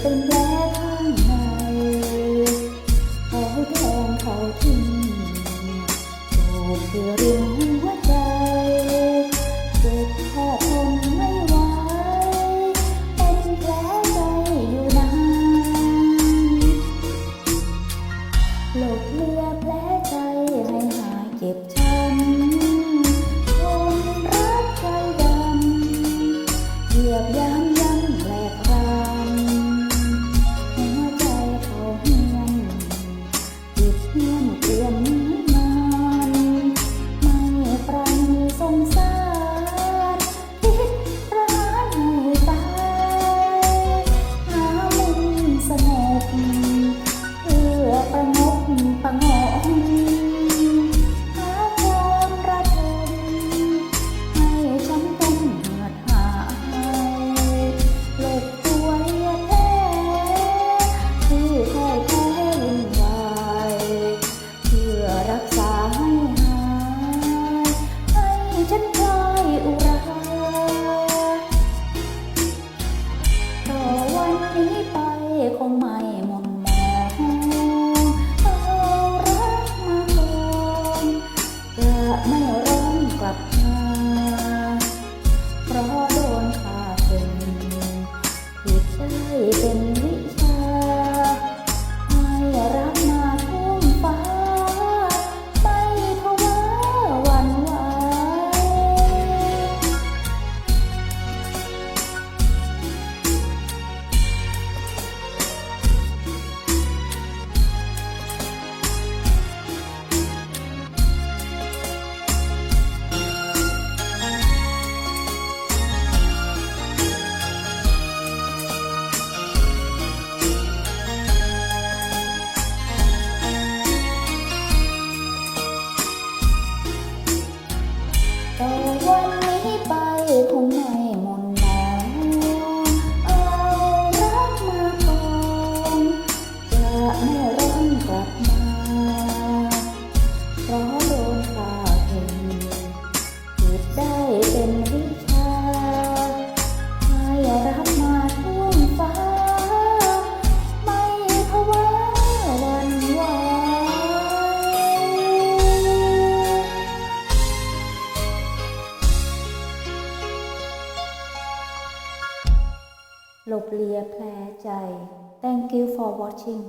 เป็นแผลข้างในเขาแทงเขาทิ้งโกเพื่อรุมหัวใจเจ็บแค่ทนไม่ไหวเป็นแผลใจอยู่นานหลบเลือแผลใจให้หายเจ็บ หลบเลียแผลใจ Thank you for watching.